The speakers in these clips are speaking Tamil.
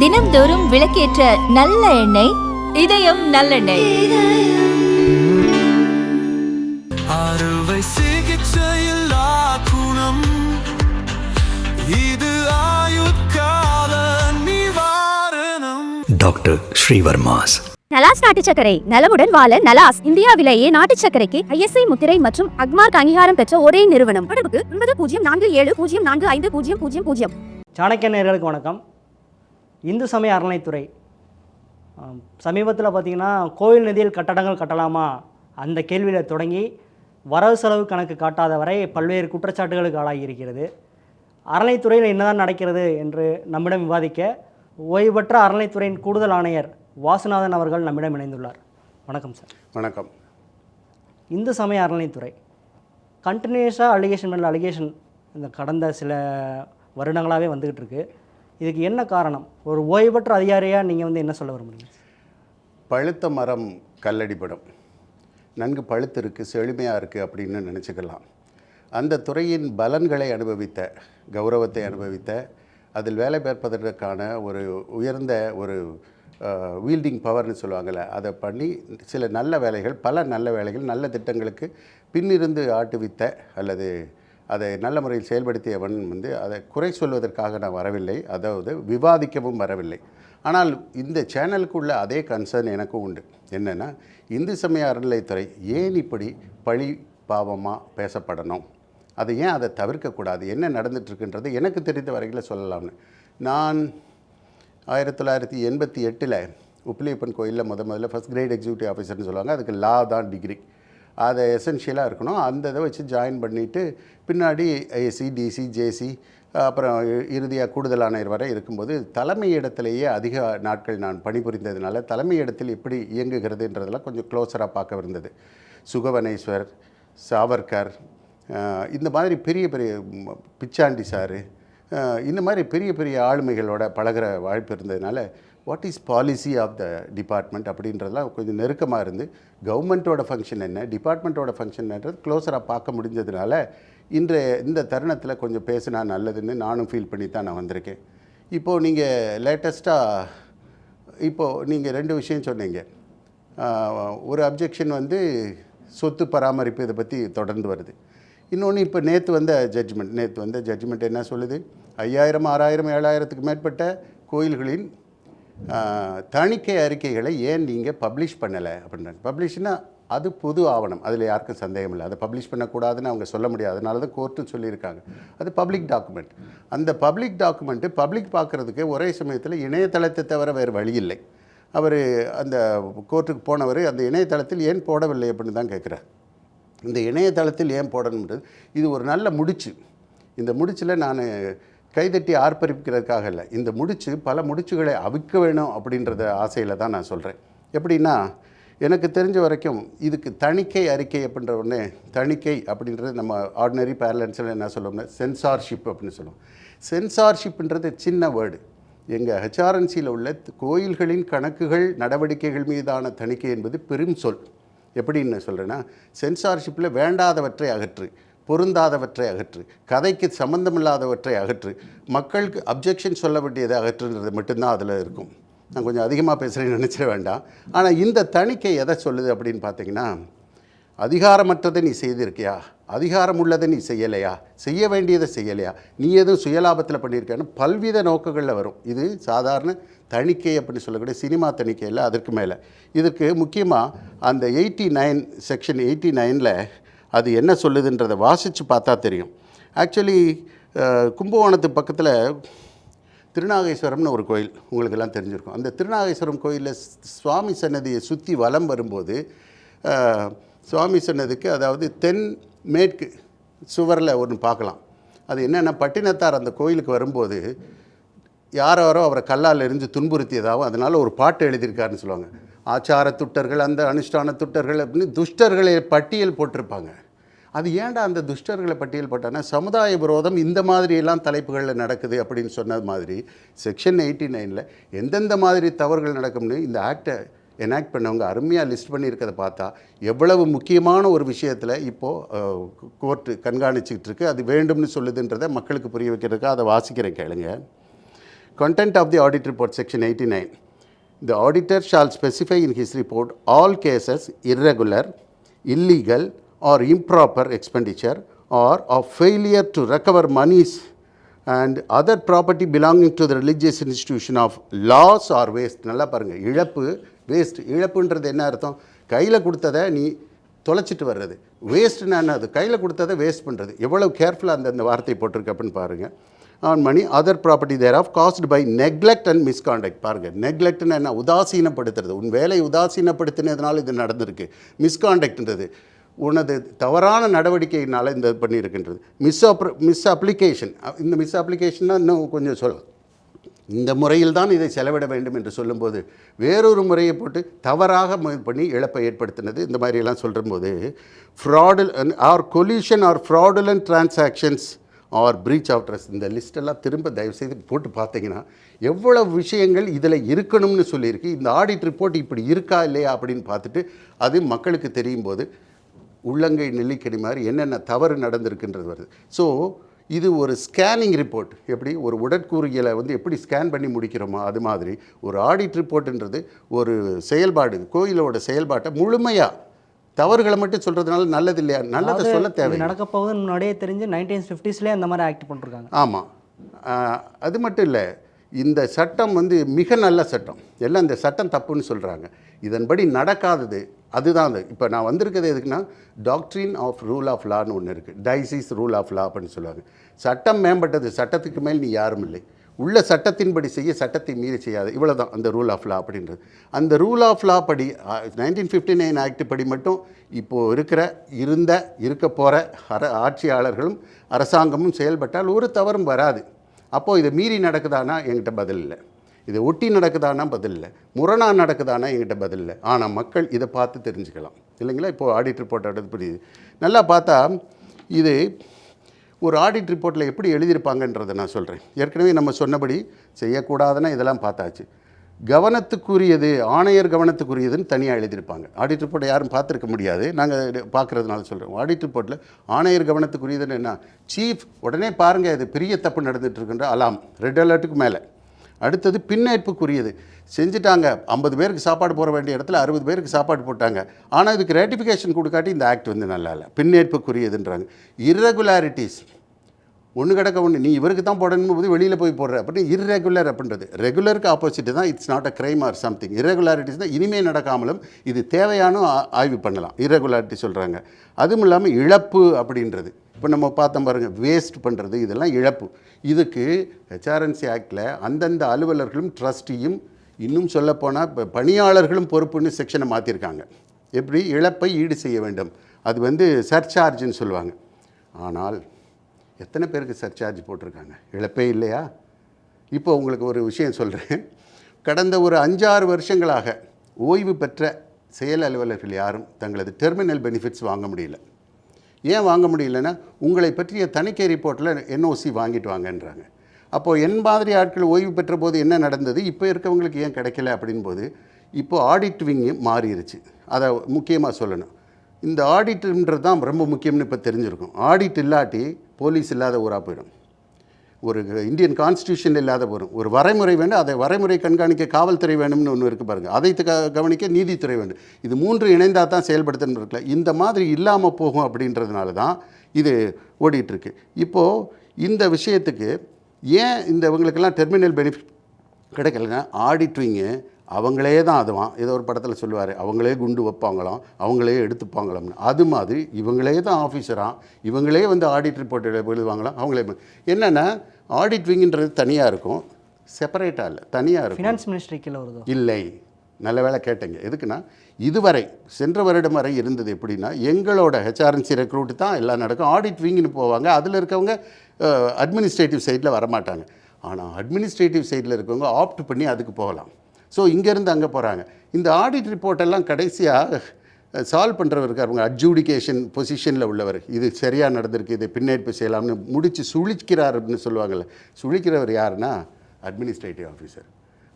தினம்தோறும் விளக்கேற்ற நல்ல எண்ணெய் இதயம் நல்லெண்ணெய். அறுவை சிகிச்சையில்லா குணம். இது ஆயுட்கால நிவாரணம். டாக்டர் ஸ்ரீவர்மாஸ். நலாஸ் நாட்டு நலமுடன் வாழ நலாஸ். இந்தியாவிலேயே நாட்டு ஐஎஸ்ஐ முத்திரை மற்றும் அக்மார்க் அங்கீகாரம் பெற்ற ஒரே நிறுவனம். தொடர்புக்கு ஒன்பது பூஜ்ஜியம் நான்கு ஏழு பூஜ்ஜியம் நான்கு ஐந்து பூஜ்ஜியம் பூஜ்ஜியம் பூஜ்ஜியம். சாணக்கிய நேயர்களுக்கு வணக்கம். இந்து சமய அறநிலைத்துறை சமீபத்தில் பார்த்தீங்கன்னா கோயில் நிதியில் கட்டடங்கள் கட்டலாமா? அந்த கேள்வியில் தொடங்கி வரவு செலவு கணக்கு காட்டாத வரை பல்வேறு குற்றச்சாட்டுகளுக்கு ஆளாகி இருக்கிறது அறநிலைத்துறையில் என்னதான் நடக்கிறது என்று நம்மிடம் விவாதிக்க ஓய்வு பெற்ற அறநிலைத்துறையின் கூடுதல் ஆணையர் வாசுநாதன் அவர்கள் நம்மிடம் இணைந்துள்ளார். வணக்கம் சார். வணக்கம். இந்து சமய அறநிலைத்துறை கண்டினியூஸாக அலிகேஷன் மேலே அலிகேஷன் இந்த கடந்த சில வருடங்களாகவே வந்துக்கிட்டு இருக்கு இதுக்கு என்ன காரணம்? ஒரு ஓய்வற்ற அதிகாரியாக நீங்கள் வந்து என்ன சொல்ல விரும்புறீங்க? பழுத்த மரம் கல்லடிப்படும் நன்கு பழுத்து இருக்குது செழுமையாக இருக்குது அப்படின்னு நினச்சிக்கலாம். அந்த துறையின் பலன்களை அனுபவித்த கௌரவத்தை அனுபவித்த அதில் வேலை பார்ப்பதற்கான ஒரு உயர்ந்த ஒரு வீல்டிங் பவர்னு சொல்லுவாங்கள்ல அதை பண்ணி சில நல்ல வேலைகள் பல நல்ல வேலைகள் நல்ல திட்டங்களுக்கு பின்னிருந்து ஆட்டுவித்த அல்லது அதை நல்ல முறையில் செயல்படுத்தியவன் வந்து அதை குறை சொல்வதற்காக நான் வரவில்லை அதாவது விவாதிக்கவும் வரவில்லை. ஆனால் இந்த சேனலுக்குள்ள அதே கன்சர்ன் எனக்கும் உண்டு. என்னென்னா இந்து சமய அறநிலைத்துறை ஏன் இப்படி பழி பாவமாக பேசப்படணும்? அதை ஏன் அதை தவிர்க்கக்கூடாது? என்ன நடந்துட்டுருக்குன்றது எனக்கு தெரிந்த வரையில் சொல்லலாம்னு. நான் ஆயிரத்தி தொள்ளாயிரத்தி எண்பத்தி எட்டில் உப்பிலியப்பன் கோயிலில் முத முதல்ல ஃபஸ்ட் கிரேட் எக்ஸிக்யூட்டிவ் ஆஃபீஸர்னு சொல்லுவாங்க அதுக்கு லா தான் டிகிரி அதை எசென்ஷியலாக இருக்கணும். அந்த இதை வச்சு ஜாயின் பண்ணிவிட்டு பின்னாடி ஏசி டிசி ஜேசி அப்புறம் இறுதியாக கூடுதலானவர் வரை இருக்கும்போது தலைமை இடத்திலேயே அதிக நாட்கள் நான் பணிபுரிந்ததுனால தலைமை இடத்தில் எப்படி இயங்குகிறதுன்றதெல்லாம் கொஞ்சம் க்ளோஸராக பார்க்க இருந்தது சுகவனேஸ்வர் சாவர்கர் இந்த மாதிரி பெரிய பெரிய பிச்சாண்டி சாரு இந்த மாதிரி பெரிய பெரிய ஆளுமைகளோட பழகுற வாய்ப்பு இருந்ததுனால what is policy of the department அப்படின்றதெல்லாம் கொஞ்சம் நெருக்கமாக இருந்து கவர்மெண்ட்டோட ஃபங்க்ஷன் என்ன டிபார்ட்மெண்ட்டோட ஃபங்க்ஷன்ன்றது க்ளோஸராக பார்க்க முடிஞ்சதுனால இன்றைய இந்த தருணத்தில் கொஞ்சம் பேசினா நல்லதுன்னு நானும் ஃபீல் பண்ணி தான் நான் வந்திருக்கேன். இப்போது நீங்கள் லேட்டஸ்ட்டாக இப்போது நீங்கள் ரெண்டு விஷயம் சொன்னீங்க. ஒரு அப்ஜெக்ஷன் வந்து சொத்து பராமரிப்பு இதை பற்றி தொடர்ந்து வருது. இன்னொன்று இப்போ நேற்று வந்த ஜட்ஜ்மெண்ட் நேற்று வந்த ஜட்ஜ்மெண்ட் என்ன சொல்லுது? ஐயாயிரம் ஆறாயிரம் ஏழாயிரத்துக்கு மேற்பட்ட கோயில்களின் தணிக்கை அறிக்கைகளை ஏன் நீங்கள் பப்ளிஷ் பண்ணலை அப்படின்றாங்க. பப்ளிஷ்னா அது பொது ஆவணம். அதில் யாருக்கும் சந்தேகம் இல்லை. அதை பப்ளிஷ் பண்ணக்கூடாதுன்னு அவங்க சொல்ல முடியாது. அதனால தான் கோர்ட்டும் சொல்லியிருக்காங்க. அது பப்ளிக் டாக்குமெண்ட் அந்த பப்ளிக் டாக்குமெண்ட்டு பப்ளிக் பார்க்குறதுக்கு ஒரே சமயத்தில் இணையதளத்தை தவிர வேறு வழி இல்லை. அவர் அந்த கோர்ட்டுக்கு போனவர் அந்த இணையதளத்தில் ஏன் போடவில்லை அப்படின்னு தான் கேட்குறார். இந்த இணையதளத்தில் ஏன் போடணுன்றது இது ஒரு நல்ல முடிச்சு. இந்த முடிச்சில் நான் கைதட்டி ஆர்ப்பரிக்கிறதுக்காக இல்லை. இந்த முடிச்சு பல முடிச்சுகளை அவிக்க வேணும் அப்படின்றத ஆசையில் தான் நான் சொல்கிறேன் எப்படின்னா எனக்கு தெரிஞ்ச வரைக்கும் இதுக்கு தணிக்கை அறிக்கை அப்படின்ற ஒன்று தணிக்கை அப்படின்றது நம்ம ஆர்டினரி பேரலன்ஸில் என்ன சொல்லுவோம்னா சென்சார்ஷிப் அப்படின்னு சொல்லுவோம். சென்சார்ஷிப்ன்றது சின்ன வேர்டு எங்கள் ஹெச்ஆர்என்சியில் உள்ள கோயில்களின் கணக்குகள் நடவடிக்கைகள் மீதான தணிக்கை என்பது பெரும் சொல். எப்படின்னு சொல்கிறேன்னா சென்சார்ஷிப்பில் வேண்டாதவற்றை அகற்று. பொருந்தாதவற்றை அகற்று கதைக்கு சம்மந்தமில்லாதவற்றை அகற்று மக்களுக்கு அப்ஜெக்ஷன் சொல்ல வேண்டியதை அகற்றுன்றது மட்டும்தான் அதில் இருக்கும். நான் கொஞ்சம் அதிகமாக பேசுகிறேன்னு நினச்சிட வேண்டாம். ஆனால் இந்த தணிக்கை எதை சொல்லுது அப்படின்னு பார்த்தீங்கன்னா அதிகாரமற்றதை நீ செய்திருக்கியா? அதிகாரம் உள்ளதை நீ செய்யலையா? செய்ய வேண்டியதை செய்யலையா? நீ எதுவும் சுயலாபத்தில் பண்ணியிருக்கேன்னு பல்வித நோக்கங்களில் வரும். இது சாதாரண தணிக்கை அப்படின்னு சொல்லக்கூடிய சினிமா தணிக்கை அதற்கு மேலே. இதுக்கு முக்கியமாக அந்த எயிட்டி நைன் செக்ஷன் எயிட்டி நைனில் அது என்ன சொல்லுதுன்றதை வாசித்து பார்த்தா தெரியும். ஆக்சுவலி கும்பகோணத்து பக்கத்தில் திருநாகேஸ்வரம்னு ஒரு கோயில் உங்களுக்கெல்லாம் தெரிஞ்சிருக்கும். அந்த திருநாகேஸ்வரம் கோயிலில் சுவாமி சன்னதியை சுற்றி வலம் வரும்போது சுவாமி சன்னதிக்கு அதாவது தென் மேற்கு சுவரில் ஒன்று பார்க்கலாம். அது என்னென்னா பட்டினத்தார் அந்த கோயிலுக்கு வரும்போது யாரோ யாரோ அவரை கல்லால் எரிஞ்சு துன்புறுத்தியதாகவும் அதனால் ஒரு பாட்டு எழுதியிருக்காருன்னு சொல்லுவாங்க. ஆச்சார துட்டர்கள் அந்த அனுஷ்டான துட்டர்கள் அப்படின்னு துஷ்டர்களை பட்டியல் போட்டிருப்பாங்க. அது ஏன்டா அந்த துஷ்டர்களை பட்டியல் போட்டான்னா சமுதாய விரோதம் இந்த மாதிரியெல்லாம் தலைப்புகளில் நடக்குது அப்படின்னு சொன்னது மாதிரி செக்ஷன் எயிட்டி நைனில் எந்தெந்த மாதிரி தவறுகள் நடக்கும்னு இந்த ஆக்டை எனாக்ட் பண்ணவங்க அருமையாக லிஸ்ட் பண்ணியிருக்கிறத பார்த்தா எவ்வளவு முக்கியமான ஒரு விஷயத்தில் இப்போது கோர்ட்டு கண்காணிச்சிக்கிட்டு இருக்கு அது வேண்டும்னு சொல்லுதுன்றதை மக்களுக்கு புரிய வைக்கிறதுக்கு அதை வாசிக்கிறேன் கேளுங்க Content of the audit report, section 89. The auditor shall specify in his report all cases irregular illegal or improper expenditure or of failure to recover monies and other property belonging to the religious institution of loss or waste நல்லா பாருங்கள் இழப்பு வேஸ்ட் இழப்புன்றது என்ன அர்த்தம்? கையில் கொடுத்ததை நீ தொலைச்சிட்டு வர்றது. வேஸ்ட்னா என்ன அது? கையில் கொடுத்ததை வேஸ்ட் பண்ணுறது எவ்வளவு கேர்ஃபுல்லாக அந்த அந்த வார்த்தை போட்டிருக்கு அப்படின்னு பாருங்கள் on money other property thereof caused by neglect and misconduct பாருங்கள் நெக்லெக்ட்னு என்ன? உதாசீனப்படுத்துறது. உன் வேலை உதாசீனப்படுத்தினதுனால இது நடந்திருக்கு. மிஸ்காண்டக்ட்ன்றது உனது தவறான நடவடிக்கையினால் இந்த பண்ணியிருக்கின்றது. மிஸ் அப்ர மிஸ் அப்ளிகேஷன் இந்த மிஸ் அப்ளிகேஷன்னா இன்னும் கொஞ்சம் சொல்லலாம் இந்த முறையில் தான் இதை செலவிட வேண்டும் என்று சொல்லும்போது வேறொரு முறையை போட்டு தவறாக பண்ணி இழப்பை ஏற்படுத்தினது. இந்த மாதிரியெல்லாம் சொல்லும்போது fraud or collusion or fraudulent transactions or breach of trust இந்த லிஸ்டெல்லாம் திரும்ப தயவுசெய்து போட்டு பார்த்தீங்கன்னா எவ்வளவு விஷயங்கள் இதில் இருக்கணும்னு சொல்லியிருக்கு. இந்த ஆடிட் ரிப்போர்ட் இப்படி இருக்கா இல்லையா அப்படின்னு பார்த்துட்டு அது மக்களுக்கு தெரியும் போது உள்ளங்கை நெல்லிக்கடி மாதிரி என்னென்ன தவறு நடந்திருக்குன்றது வருது. ஸோ இது ஒரு ஸ்கேனிங் ரிப்போர்ட் எப்படி? ஒரு உடற்கூறியலை வந்து எப்படி ஸ்கேன் பண்ணி முடிக்கிறோமோ அது மாதிரி ஒரு ஆடிட் ரிப்போர்ட்ன்றது ஒரு செயல்பாடு கோயிலோட செயல்பாட்டை முழுமையாக தவறுகளை மட்டும் சொல்கிறதுனால நல்லது இல்லையா? நல்லதை சொல்ல தேவை நடக்க போகுதுன்னு முன்னாடியே தெரிஞ்சு நைன்டீன் ஃபிஃப்டிஸ்லேயே அந்த மாதிரி ஆக்ட் பண்ணிருக்காங்க ஆமாம் அது மட்டும் இல்லை. இந்த சட்டம் வந்து மிக நல்ல சட்டம். எல்லாம் இந்த சட்டம் தப்புன்னு சொல்கிறாங்க இதன்படி நடக்காதது அதுதான் அது. இப்போ நான் வந்திருக்கிறது எதுக்குன்னா டாக்ட்ரின் ஆஃப் ரூல் ஆஃப் லான்னு ஒன்று இருக்குது டைசிஸ் ரூல் ஆஃப் லா அப்படின்னு சொல்லுவாங்க. சட்டம் மேம்பட்டது சட்டத்துக்கு மேல் நீ யாரும் இல்லை. உள்ள சட்டத்தின்படி செய்ய சட்டத்தை மீறி செய்யாது இவ்வளோ தான் அந்த ரூல் ஆஃப் லா அப்படின்றது. அந்த ரூல் ஆஃப் லா படி நைன்டீன் ஃபிஃப்டி நைன் ஆக்ட் படி மட்டும் இப்போது இருக்கிற இருந்த இருக்க போகிற அர ஆட்சியாளர்களும் அரசாங்கமும் செயல்பட்டால் ஒரு தவறும் வராது. அப்போது இதை மீறி நடக்குதானா என்கிட்ட பதில் இல்லை. இதை ஒட்டி நடக்குதானா பதில் இல்லை. முரணா நடக்குதானா என்கிட்ட பதில் இல்லை. ஆனால் மக்கள் இதை பார்த்து தெரிஞ்சுக்கலாம். இல்லைங்களா? இப்போது ஆடிட் ரிப்போர்ட் எடுத்து புரியுது. நல்லா பார்த்தா இது ஒரு ஆடிட் ரிப்போர்ட்டில் எப்படி எழுதியிருப்பாங்கன்றதை நான் சொல்கிறேன் ஏற்கனவே நம்ம சொன்னபடி செய்யக்கூடாதுன்னா இதெல்லாம் பார்த்தாச்சு. கவனத்துக்குரியது ஆணையர் கவனத்துக்குரியதுன்னு தனியாக எழுதியிருப்பாங்க. ஆடிட் ரிப்போர்ட்டை யாரும் பார்த்துருக்க முடியாது. நாங்கள் பார்க்குறதுனால சொல்கிறோம் ஆடிட் ரிப்போர்ட்டில் ஆணையர் கவனத்துக்குரியதுன்னு என்ன? சீஃப் உடனே பாருங்கள் இது பெரிய தப்பு நடந்துகிட்ருக்குன்ற அலாம் ரெட் அலர்ட்டுக்கு மேலே. அடுத்தது பின்னேற்புக்குரியது. செஞ்சுட்டாங்க. ஐம்பது பேருக்கு சாப்பாடு போட வேண்டிய இடத்துல அறுபது பேருக்கு சாப்பாடு போட்டாங்க. ஆனால் இதுக்கு ரேட்டிஃபிகேஷன் கொடுக்காட்டி இந்த ஆக்ட் வந்து நல்லா இல்லை. பின்னேற்புக்குரியதுன்றாங்க. இரகுலாரிட்டிஸ் ஒன்று கிடக்க ஒன்று நீ இவருக்கு தான் போடணும் போது வெளியில் போய் போடுற. அப்படின்னு இர்ரெகுலர் அப்படின்றது. ரெகுலருக்கு ஆப்போசிட் தான் it's not a crime or something irregularities தான் இனிமேல் நடக்காமலும் இது தேவையான ஆ- ஆய்வு பண்ணலாம். இரகுலாரிட்டி சொல்கிறாங்க அதுவும் இல்லாமல் இழப்பு அப்படின்றது. இப்போ நம்ம பார்த்தோம் பாருங்கள் வேஸ்ட் பண்ணுறது இதெல்லாம் இழப்பு. இதுக்கு ஹெச்ஆர்என்சி ஆக்டில் அந்தந்த அலுவலர்களும் ட்ரஸ்டியும் இன்னும் சொல்லப்போனால் இப்போ பணியாளர்களும் பொறுப்புன்னு செக்ஷனை மாற்றிருக்காங்க எப்படி? இழப்பை ஈடு செய்ய வேண்டும். அது வந்து சர்சார்ஜுன்னு சொல்லுவாங்க. ஆனால் எத்தனை பேருக்கு சர்சார்ஜ் போட்டிருக்காங்க? இழப்பே இல்லையா? இப்போ உங்களுக்கு ஒரு விஷயம் சொல்கிறேன் கடந்த ஒரு அஞ்சாறு வருஷங்களாக ஓய்வு பெற்ற செயல் அலுவலர்கள் யாரும் தங்களது டெர்மினல் பெனிஃபிட்ஸ் வாங்க முடியல. ஏன் வாங்க முடியலன்னா உங்களை பற்றிய தணிக்கை ரிப்போர்ட்டில் என்ஓசி வாங்கிட்டு வாங்கன்றாங்க. அப்போது என் மாதிரி ஆட்கள் ஓய்வு பெற்ற போது என்ன நடந்தது? இப்போ இருக்கவங்களுக்கு ஏன் கிடைக்கல அப்படின் போது இப்போ ஆடிட் விங்கு மாறிடுச்சு அதை முக்கியமாக சொல்லணும். இந்த ஆடிட்டுன்றது தான் ரொம்ப முக்கியம்னு இப்போ தெரிஞ்சிருக்கும். ஆடிட் இல்லாட்டி போலீஸ் இல்லாத ஊராக போயிடும். ஒரு இந்தியன் கான்ஸ்டியூஷன் இல்லாத வரும் ஒரு வரைமுறை வேண்டும் அதை வரைமுறை கண்காணிக்க காவல்துறை வேணும்னு ஒன்று இருக்குது பாருங்கள் அதை க- கவனிக்க நீதித்துறை வேண்டும் இது மூன்று இணைந்தால் தான் செயல்படுத்தணும் இருக்கல. இந்த மாதிரி இல்லாமல் போகும் அப்படின்றதுனால தான் இது ஓடிட்டுருக்கு. இப்போது இந்த விஷயத்துக்கு ஏன் இந்த இவங்களுக்கெல்லாம் டெர்மினல் பெனிஃபிட் கிடைக்கலன்னா ஆடிட்விங்கு அவங்களே தான் அதுவான். ஏதோ ஒரு படத்தில் சொல்லுவார் அவங்களே குண்டு வைப்பாங்களாம் அவங்களே எடுத்துப்பாங்களாம்னு. அது மாதிரி இவங்களே தான் ஆஃபீஸராக இவங்களே வந்து ஆடிட் ரிப்போர்ட் எழுதுவாங்களாம் அவங்களே என்னென்னா ஆடிட் விங்குன்றது தனியாக இருக்கும். செப்பரேட்டாக இல்லை தனியாக இருக்கும். ஃபினான்ஸ் மினிஸ்ட்ரி கீழே வருதோ? இல்லை. நல்ல வேளை கேட்டீங்க. எதுக்குன்னா இதுவரை சென்ற வருடம் வரை இருந்தது எப்படின்னா எங்களோட ஹெச்ஆர்என்சி ரெக்ரூட் தான் எல்லாம் நடக்கும். ஆடிட் விங்னு போவாங்க. அதில் இருக்கவங்க அட்மினிஸ்ட்ரேட்டிவ் சைடில் வரமாட்டாங்க. ஆனால் அட்மினிஸ்ட்ரேட்டிவ் சைடில் இருக்கவங்க ஆப்ட் பண்ணி அதுக்கு போகலாம். ஸோ இங்கேருந்து அங்கே போகிறாங்க இந்த ஆடிட் ரிப்போர்ட்டெல்லாம் கடைசியாக சால்வ் பண்ணுறவர் இருக்கார். அவங்க அட்ஜூடிகேஷன் பொசிஷனில் உள்ளவர். இது சரியாக நடந்திருக்கு இதை பின்னேற்பு செய்யலாம்னு முடித்து சுழிக்கிறார் அப்படின்னு சொல்லுவாங்கள்ல சுழிக்கிறவர் யாருன்னா? அட்மினிஸ்ட்ரேட்டிவ் ஆஃபீஸர்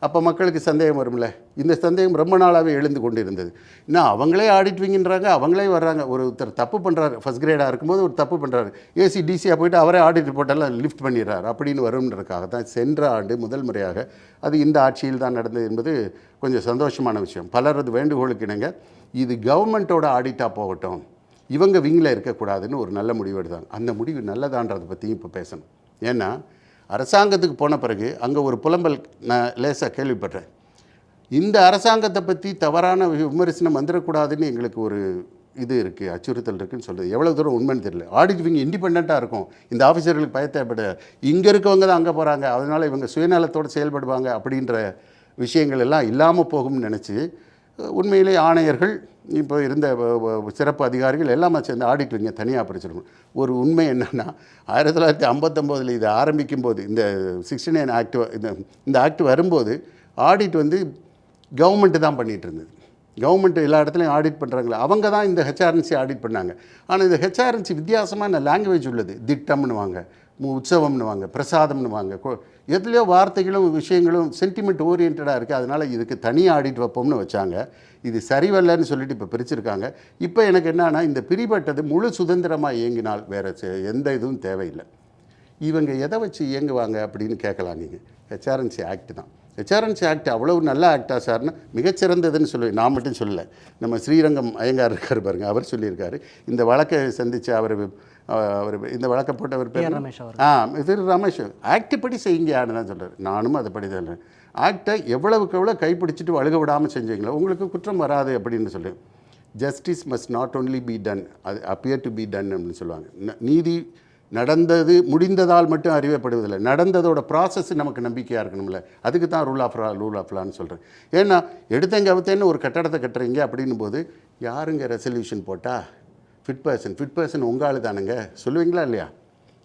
அப்போ மக்களுக்கு சந்தேகம் வரும்ல. இந்த சந்தேகம் ரொம்ப நாளாகவே எழுந்து கொண்டு இருந்தது இன்னும் அவங்களே ஆடிட் விங்கின்றாங்க அவங்களே வர்றாங்க. ஒருத்தர் தப்பு பண்ணுறாரு ஃபஸ்ட் கிரேடாக இருக்கும்போது ஒரு தப்பு பண்ணுறாரு ஏசி டிசியாக போயிட்டு அவரே ஆடிட் ரிப்போர்ட்டெல்லாம் லிஃப்ட் பண்ணிடுறாரு. அப்படின்னு வரும்ன்றதுக்காக தான் சென்ற ஆண்டு முதல் முறையாக அது இந்த ஆட்சியில் தான் நடந்தது என்பது கொஞ்சம் சந்தோஷமான விஷயம். பலரது வேண்டுகோளுக்கு இணங்க இது கவர்மெண்ட்டோட ஆடிட்டாக போகட்டும். இவங்க விங்கில் இருக்கக்கூடாதுன்னு ஒரு நல்ல முடிவு எடுத்தாங்க. அந்த முடிவு நல்லதான்றதை பற்றியும் இப்போ பேசணும். ஏன்னா அரசாங்கத்துக்கு போன பிறகு அங்கே ஒரு புலம்பல் நான் லேசாக கேள்விப்பட்டேன் இந்த அரசாங்கத்தை பற்றி தவறான வி- விமர்சனம் வந்துடக்கூடாதுன்னு எங்களுக்கு ஒரு இது இருக்குது அச்சுறுத்தல் இருக்குன்னு சொல்கிறது எவ்வளோ தூரம் உண்மைன்னு தெரியல. ஆடிட் இவங்க இண்டிபெண்ட்டாக இருக்கும். இந்த ஆஃபீஸர்களுக்கு பயத்தேப்பட இங்கே இருக்கவங்க தான் அங்கே போகிறாங்க அதனால் இவங்க சுயநலத்தோடு செயல்படுவாங்க அப்படின்ற விஷயங்கள் எல்லாம் இல்லாமல் போகும்னு நினச்சி உண்மையிலே ஆணையர்கள் இப்போ இருந்த வ- சிறப்பு அதிகாரிகள் எல்லாமே சேர்ந்து ஆடிட் விங்க தனியாக பிரிச்சிருக்கணும். ஒரு உண்மை என்னென்னா ஆயிரத்தி தொள்ளாயிரத்தி ஐம்பத்தொம்போதில் இது ஆரம்பிக்கும் போது இந்த சிக்ஸ்டி நைன் ஆக்ட் இந்த இந்த ஆக்ட் வரும்போது ஆடிட் வந்து கவர்மெண்ட்டு தான் பண்ணிகிட்டு இருந்தது கவர்மெண்ட் எல்லா இடத்துலையும் ஆடிட் பண்ணுறாங்களே அவங்க தான் இந்த ஹெச்ஆர்என்சி ஆடிட் பண்ணாங்க. ஆனால் இந்த ஹெச்ஆர்என்சி வித்தியாசமான லாங்குவேஜ் உள்ளது திட்டம்னுவாங்க. மு- உற்சவம்னுவாங்க பிரசாதம்னு வாங்க எதுலையோ வார்த்தைகளும் விஷயங்களும் சென்டிமெண்ட் ஓரியன்டாக இருக்குது அதனால் இதுக்கு தனி ஆடிட் வைப்போம்னு வச்சாங்க. இது சரிவல்லன்னு சொல்லிட்டு இப்போ பிரிச்சிருக்காங்க. இப்போ எனக்கு என்னென்னா இந்த பிரிபட்டது முழு சுதந்திரமாக இயங்கினால் வேறு எந்த இதுவும் தேவையில்லை. இவங்க எதை வச்சு இயங்குவாங்க அப்படின்னு கேட்கலாம் நீங்கள் ஹெச்ஆர்என்சி ஆக்ட் தான். ஹெச்ஆர்என்சி ஆக்ட் அவ்வளவு நல்ல ஆக்டா சார்னு மிகச்சிறந்ததுன்னு சொல்லுவேன் நான் மட்டும் சொல்லலை. நம்ம ஸ்ரீரங்கம் ஐயங்கார் இருக்கார் பாருங்க அவர் சொல்லியிருக்காரு. இந்த வழக்கை சந்தித்து அவர் அவர் இந்த வழக்கை போட்டவர் பேர். ஆ இது ரமேஷ். ஆக்ட் படி செய்யுங்க தான் சொல்கிறார் நானும் அதை படி. ஆக்டை எவ்வளவுக்கு எவ்வளோ கைப்பிடிச்சிட்டு வழுக விடாமல் செஞ்சீங்களோ உங்களுக்கு குற்றம் வராது அப்படின்னு சொல்லி. Justice must not only be done அது அப்பியர் டு பி டன் அப்படின்னு சொல்லுவாங்க. நீதி நடந்தது முடிந்ததால் மட்டும் அறியப்படுவதில்லை. நடந்ததோட ப்ராசஸ் நமக்கு நம்பிக்கையாக இருக்கணும்ல. அதுக்கு தான் rule of law rule of லான்னு சொல்கிறேன் ஏன்னா எடுத்தங்க அவத்தேன்னு ஒரு கட்டடத்தை கட்டுறீங்க அப்படின்னும் போது யாருங்க ரெசல்யூஷன் போட்டா? ஃபிட் பர்சன் ஃபிட் பர்சன் உங்கள் ஆள் தானுங்க. சொல்லுவீங்களா இல்லையா?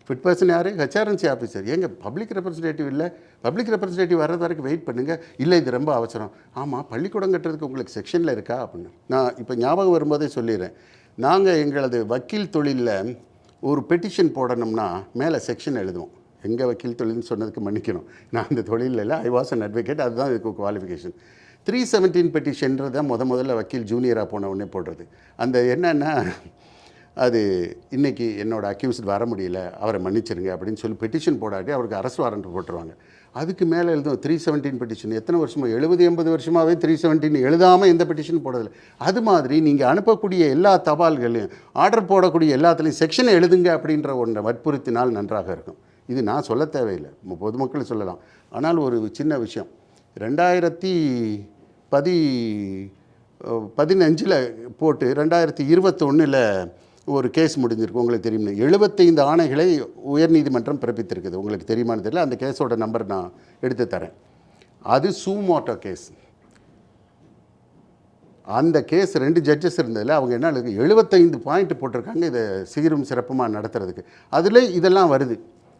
ஃபிட் பர்சன் யார்? ஹெச்ஆர்என்சி ஆஃபீஸர் ஏங்க பப்ளிக் ரெப்ரஸன்டேட்டிவ் இல்லை. பப்ளிக் ரெப்ரஸன்டேட்டிவ் வர்றது வரைக்கும் வெயிட் பண்ணுங்கள் இல்லை இது ரொம்ப அவசரம். ஆமாம் பள்ளிக்கூடம் கட்டுறதுக்கு உங்களுக்கு செக்ஷனில் இருக்கா அப்படின்னு. நான் இப்போ ஞாபகம் வரும்போதே சொல்லிடுறேன். நாங்கள் எங்களது வக்கீல் தொழிலில் ஒரு பெட்டிஷன் போடணும்னா மேலே செக்ஷன் எழுதுவோம். எங்கள் வக்கீல் தொழில்னு சொன்னதுக்கு மன்னிக்கணும். நான் அந்த தொழிலில் இல்லை ஐ வாஸ் அன் அட்வொகேட் அதுதான் இதுக்கு குவாலிஃபிகேஷன் த்ரீ செவன்டீன் பெட்டிஷன்றதை முத முதல்ல வக்கீல் ஜூனியராக போன உடனே போடுறது. அந்த என்னென்னா அது இன்னைக்கு என்னோடய அக்யூஸ்ட் வர முடியல அவரை மன்னிச்சிருங்க அப்படின்னு சொல்லி பெட்டிஷன் போடாட்டி அவருக்கு அரசு வாரண்ட் போட்டுருவாங்க. அதுக்கு மேலே எழுதும் த்ரீ செவன்டீன் பெட்டிஷன் எத்தனை வருஷமோ? எழுபது எண்பது வருஷமாகவே த்ரீ செவன்டீன் எழுதாமல் எந்த பெட்டிஷன் போடுறதில்ல. அது மாதிரி நீங்கள் அனுப்பக்கூடிய எல்லா தபால்களையும் ஆர்டர் போடக்கூடிய எல்லாத்துலேயும் செக்ஷனை எழுதுங்க அப்படின்ற ஒன்றை வற்புறுத்தினால் நன்றாக இருக்கும். இது நான் சொல்ல தேவையில்லை. பொதுமக்கள் சொல்லலாம். ஆனால் ஒரு சின்ன விஷயம். ரெண்டாயிரத்தி பதி பதினஞ்சில் போட்டு ரெண்டாயிரத்தி இருபத்தொன்னில் ஒரு கேஸ் முடிஞ்சிருக்கு உங்களுக்கு தெரியும் எழுபத்தைந்து ஆணைகளை உயர்நீதிமன்றம் பிறப்பித்திருக்குது. உங்களுக்கு தெரியுமான்னு தெரியல அந்த கேஸோட நம்பர் நான் எடுத்து தரேன். அது சூமோட்டோ கேஸ் அந்த கேஸ் ரெண்டு ஜட்ஜஸ் இருந்ததில் அவங்க என்ன எழுபத்தைந்து பாயிண்ட் போட்டிருக்காங்க இதை சீரும் சிறப்புமாக நடத்துறதுக்கு. அதில் இதெல்லாம் வருது.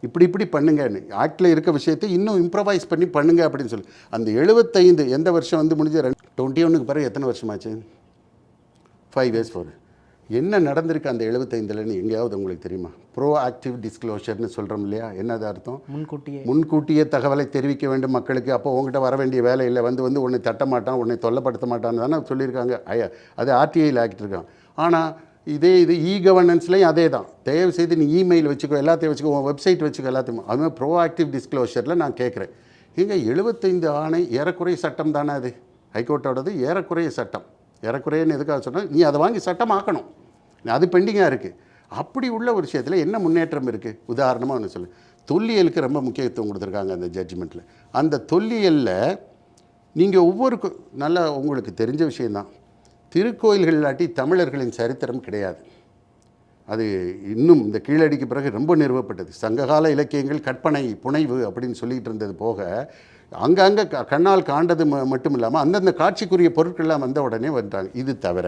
இப்படி இப்படி பண்ணுங்கன்னு. ஆக்டில் இருக்க விஷயத்தை இன்னும் இம்ப்ரவைஸ் பண்ணி பண்ணுங்க அப்படின்னு சொல்லி. அந்த எழுபத்தைந்து எந்த வருஷம் வந்து முடிஞ்ச ரெண்டு டுவெண்ட்டி ஒன்றுக்கு பிறகு எத்தனை வருஷமாச்சு? ஃபைவ் இயர்ஸ் ஃபோர் என்ன நடந்திருக்கு அந்த எழுபத்தைந்துலன்னு எங்கேயாவது உங்களுக்கு தெரியுமா? ப்ரோ ஆக்டிவ் டிஸ்க்ளோஷர்னு சொல்கிறோம் இல்லையா? என்னது அர்த்தம்? முன்கூட்டியே. முன்கூட்டியே தகவலை தெரிவிக்க வேண்டும் மக்களுக்கு. அப்போ உங்ககிட்ட வர வேண்டிய வேலை இல்லை. வந்து வந்து உன்னை தட்ட மாட்டான் உன்னை தொல்லப்படுத்த மாட்டான்னு தானே சொல்லியிருக்காங்க. ஐயா அது ஆர்டிஐயில் ஆக்கிட்டுருக்கான் ஆனால் இதே இது இ கவர்னன்ஸ்லேயும் அதே தான். தயவு செய்து நீ இமெயில் வச்சுக்கோ எல்லாத்தையும் வச்சுக்கோ உன் வெப்சைட் வச்சுக்கோ எல்லாத்தையும். அது மாதிரி ப்ரோ ஆக்டிவ் டிஸ்க்ளோஷரில் நான் கேட்குறேன். ஏங்க எழுபத்தைந்து ஆணை ஏறக்குறைய சட்டம் தானே அது? ஹைகோர்ட்டோடது ஏறக்குறைய சட்டம். ஏறக்குறையன்னு எதுக்காக சொன்னால் நீ அதை வாங்கி சட்டமாக்கணும். அது பெண்டிங்காக இருக்குது அப்படி உள்ள ஒரு விஷயத்தில் என்ன முன்னேற்றம் இருக்குது உதாரணமாக ஒன்று சொல்லு. தொல்லியலுக்கு ரொம்ப முக்கியத்துவம் கொடுத்துருக்காங்க அந்த ஜட்ஜ்மெண்ட்டில் அந்த தொல்லியலில் நீங்கள் ஒவ்வொரு நல்லா உங்களுக்கு தெரிஞ்ச விஷயந்தான் திருக்கோயில்கள் இல்லாட்டி தமிழர்களின் சரித்திரம் கிடையாது. அது இன்னும் இந்த கீழடிக்கு பிறகு ரொம்ப நிறுவப்பட்டது. சங்ககால இலக்கியங்கள் கற்பனை புனைவு அப்படின்னு சொல்லிகிட்டு இருந்தது போக அங்கங்கே க கண்ணால் காண்டது ம மட்டும் இல்லாமல் அந்தந்த காட்சிக்குரிய பொருட்கள்லாம் வந்த உடனே வந்தாங்க இது தவிர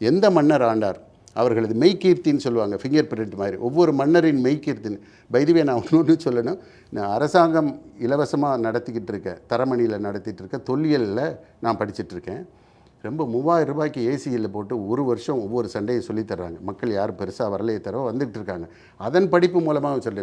எந்த மன்னர் ஆண்டார்? அவர்களது மெய்கீர்த்தின்னு சொல்லுவாங்க ஃபிங்கர் பிரிண்ட் மாதிரி. ஒவ்வொரு மன்னரின் மெய்கீர்த்தின்னு. பைதுவே நான் ஒன்று சொல்லணும். நான் அரசாங்கம் இலவசமாக நடத்திக்கிட்டு இருக்கேன் தரமணியில் நடத்திட்டு இருக்க தொல்லியலில் நான் படிச்சுட்ருக்கேன் ரொம்ப மூவாயிரம் ரூபாய்க்கு ஏசியில் போட்டு ஒரு வருஷம் ஒவ்வொரு சண்டையும் சொல்லித் தர்றாங்க. மக்கள் யார் பெருசாக வரலையே தர வந்துகிட்டு இருக்காங்க. அதன் படிப்பு மூலமாக சொல்லி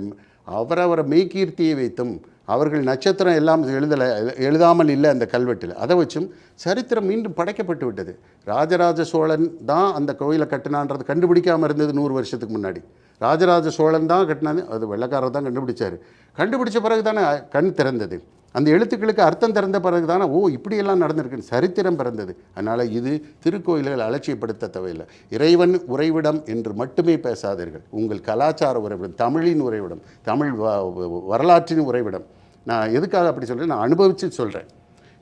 அவரவரை மெய்கீர்த்தியை வைத்தும் அவர்கள் நட்சத்திரம் எல்லாம் எழுதலை எழுதாமல் இல்லை அந்த கல்வெட்டில். அதை வச்சும் சரித்திரம் மீண்டும் படைக்கப்பட்டு விட்டது. ராஜராஜ சோழன் தான் அந்த கோயிலை கட்டினான்றது கண்டுபிடிக்காமல் இருந்தது நூறு வருஷத்துக்கு முன்னாடி. ராஜராஜ சோழன் தான் கட்டினாது அது வெள்ளக்காரர் தான் கண்டுபிடிச்சார். கண்டுபிடிச்ச பிறகு தானே கண் திறந்தது. அந்த எழுத்துக்களுக்கு அர்த்தம் திறந்த பிறகு தானே ஓ இப்படியெல்லாம் நடந்திருக்குன்னு சரித்திரம் பிறந்தது. அதனால் இது திருக்கோயில்கள் அலட்சியப்படுத்த தேவையில்லை இறைவன் உறைவிடம் என்று மட்டுமே பேசாதீர்கள். உங்கள் கலாச்சார உறைவிடம் தமிழின் உறைவிடம் தமிழ் வ- வரலாற்றின் உறைவிடம். நான் எதுக்காக அப்படி சொல்கிறேன் நான் அனுபவித்து சொல்கிறேன்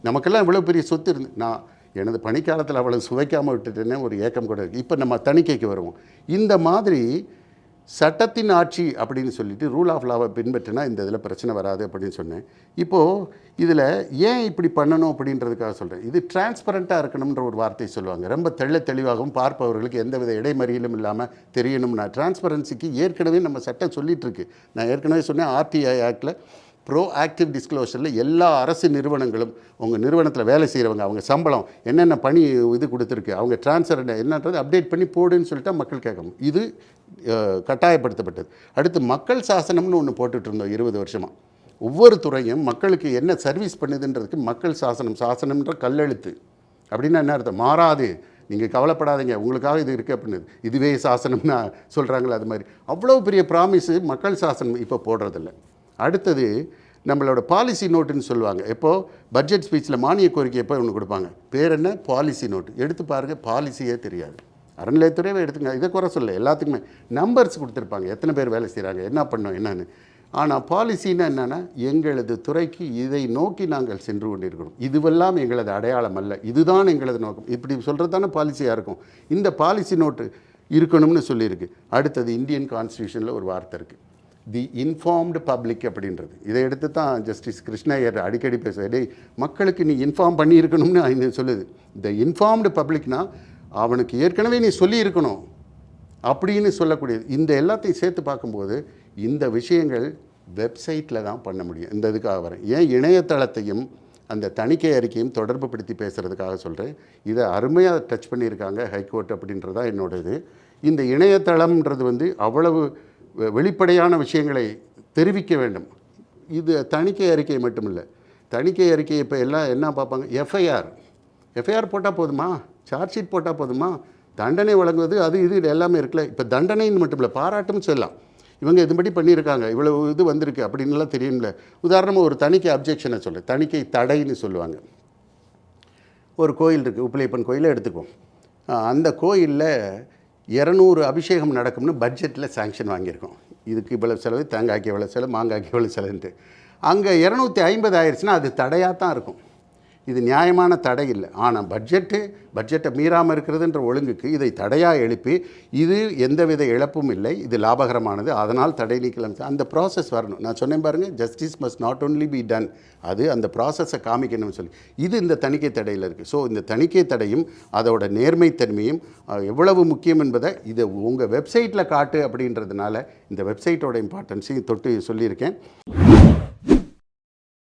நமக்கெல்லாம் இவ்வளோ பெரிய சொத்து இருந்து நான் எனது பணிக்காலத்தில் அவ்வளோ சுவைக்காமல் விட்டுட்டேனே ஒரு ஏக்கம் கூட இருக்குது இப்போ நம்ம தணிக்கைக்கு வருவோம். இந்த மாதிரி சட்டத்தின் ஆட்சி அப்படின்னு சொல்லிட்டு ரூல் ஆஃப் லாவை பின்பற்றினா இந்த இதில் பிரச்சனை வராது அப்படின்னு சொன்னேன். இப்போது இதில் ஏன் இப்படி பண்ணணும் அப்படின்றதுக்காக சொல்கிறேன். இது டிரான்ஸ்பரண்ட்டாக இருக்கணும்ன்ற ஒரு வார்த்தையை சொல்லுவாங்க. ரொம்ப தெள்ள தெளிவாகவும் பார்ப்பவர்களுக்கு எந்தவித இடைமறியலும் இல்லாமல் தெரியணும்னா டிரான்ஸ்பரன்சிக்கு ஏற்கனவே நம்ம சட்டம் சொல்லிகிட்ருக்கு நான் ஏற்கனவே சொன்னேன் ஆர்டிஐ ஆக்டில் ப்ரோ ஆக்டிவ் டிஸ்க்ளோஷரில் எல்லா அரசு நிறுவனங்களும் உங்கள் நிறுவனத்தில் வேலை செய்கிறவங்க அவங்க சம்பளம் என்னென்ன பணி இது கொடுத்துருக்கு அவங்க ட்ரான்ஸ்ஃபர் என்னன்றது அப்டேட் பண்ணி போடுன்னு சொல்லிட்டா மக்கள் கேட்கணும் இது கட்டாயப்படுத்தப்பட்டது. அடுத்து மக்கள் சாசனம்னு ஒன்று போட்டுட்டு இருந்தோம் இருபது வருஷமாக ஒவ்வொரு துறையும் மக்களுக்கு என்ன சர்வீஸ் பண்ணுதுன்றதுக்கு மக்கள் சாசனம் சாசனம்ன்ற கல்லெழுத்து. அப்படின்னா என்ன அர்த்தம்? மாறாது. நீங்கள் கவலைப்படாதீங்க உங்களுக்காக இது இருக்குது அப்படின்னு. இதுவே சாசனம்னா சொல்கிறாங்களே அது மாதிரி. அவ்வளோ பெரிய ப்ராமிஸு மக்கள் சாசனம் இப்போ போடுறதில்ல. அடுத்தது நம்மளோட பாலிசி நோட்டுன்னு சொல்லுவாங்க. எப்போது பட்ஜெட் ஸ்பீச்சில் மானிய கோரிக்கை எப்போ ஒன்று கொடுப்பாங்க. பேர் என்ன? பாலிசி நோட்டு எடுத்து பாருங்கள் பாலிசியே தெரியாது. அறநிலையத்துறையவே எடுத்துங்க இதை குறை சொல்ல எல்லாத்துக்குமே நம்பர்ஸ் கொடுத்துருப்பாங்க. எத்தனை பேர் வேலை செய்கிறாங்க என்ன பண்ணோம் என்னன்னு. ஆனால் பாலிசின்னா என்னென்னா எங்களது துறைக்கு இதை நோக்கி நாங்கள் சென்று கொண்டிருக்கிறோம். இதுவெல்லாம் எங்களது அடையாளம் அல்ல. இதுதான் எங்களது நோக்கம். இப்படி சொல்கிறது தானே பாலிசியாக இருக்கும். இந்த பாலிசி நோட்டு இருக்கணும்னு சொல்லியிருக்கு. அடுத்தது இந்தியன் கான்ஸ்டியூஷனில் ஒரு வார்த்தை இருக்குது தி இன்ஃபார்ம்டு பப்ளிக் அப்படின்றது. இதை எடுத்து தான் ஜஸ்டிஸ் கிருஷ்ணயர் அடிக்கடி பேசுவார். டேய் மக்களுக்கு நீ இன்ஃபார்ம் பண்ணியிருக்கணும்னு அது சொல்லுது. த இன்ஃபார்ம்டு பப்ளிக்னா அவனுக்கு ஏற்கனவே நீ சொல்லியிருக்கணும். அப்படின்னு சொல்லக்கூடியது. இந்த எல்லாத்தையும் சேர்த்து பார்க்கும்போது இந்த விஷயங்கள் வெப்சைட்டில் தான் பண்ண முடியும். இந்த இதுக்காக வரேன் ஏன் இணையதளத்தையும் அந்த தணிக்கை அறிக்கையும் தொடர்பு படுத்தி பேசுகிறதுக்காக சொல்கிறேன் இதை அருமையாக டச் பண்ணியிருக்காங்க ஹைகோர்ட் அப்படின்றதா என்னோடது. இந்த இணையதளம்ன்றது வந்து அவ்வளவு வெளிப்படையான விஷயங்களை தெரிவிக்க வேண்டும். இது தணிக்கை அறிக்கை மட்டுமில்லை. தணிக்கை அறிக்கை இப்போ எல்லாம் என்ன பார்ப்பாங்க? எஃப்ஐஆர் எஃப்ஐஆர் போட்டால் போதுமா? சார்ஜ் ஷீட் போட்டால் போதுமா? தண்டனை வழங்குவது அது இது இது எல்லாமே இருக்குல்ல. இப்போ தண்டனைன்னு மட்டும் இல்லை பாராட்டும் சொல்லலாம். இவங்க இதுபடி பண்ணியிருக்காங்க. இவ்வளவு இது வந்திருக்கு அப்படின்லாம் தெரியும்ல. உதாரணமாக ஒரு தணிக்கை அப்ஜெக்ஷனை சொல்லு. தணிக்கை தடைன்னு சொல்லுவாங்க. ஒரு கோயில் இருக்குது உப்பிலியப்பன் கோயிலை எடுத்துக்குவோம். அந்த கோயிலில் இரநூறு அபிஷேகம் நடக்கும்னு பட்ஜெட்டில் சாங்ஷன் வாங்கியிருக்கோம். இதுக்கு இவ்வளவு செலவு தேங்காய்க்கு இவ்வளோ செலவு மாங்காய்க்கு இவ்வளோ செலவுன்ட்டு. அங்கே இரநூத்தி ஐம்பது ஆயிடுச்சுன்னா அது தடையாக தான் இருக்கும். இது நியாயமான தடை இல்லை. ஆனால் பட்ஜெட்டு பட்ஜெட்டை மீறாமல் இருக்கிறதுன்ற ஒழுங்குக்கு இதை தடையாக எழுப்பி இது எந்தவித இழப்பும் இல்லை இது லாபகரமானது. அதனால் தடை நீக்கலாம். அந்த ப்ராசஸ் வரணும். நான் சொன்னேன் பாருங்கள் justice must not only be done அது அந்த ப்ராசஸை காமிக்கணும்னு சொல்லி. இது இந்த தணிக்கை தடையில் இருக்குது ஸோ இந்த தணிக்கை தடையும் அதோட நேர்மைத்தன்மையும் எவ்வளவு முக்கியம் என்பதை இதை உங்கள் வெப்சைட்டில் காட்டு அப்படின்றதுனால இந்த வெப்சைட்டோட இம்பார்ட்டன்ஸையும் தொட்டு சொல்லியிருக்கேன்.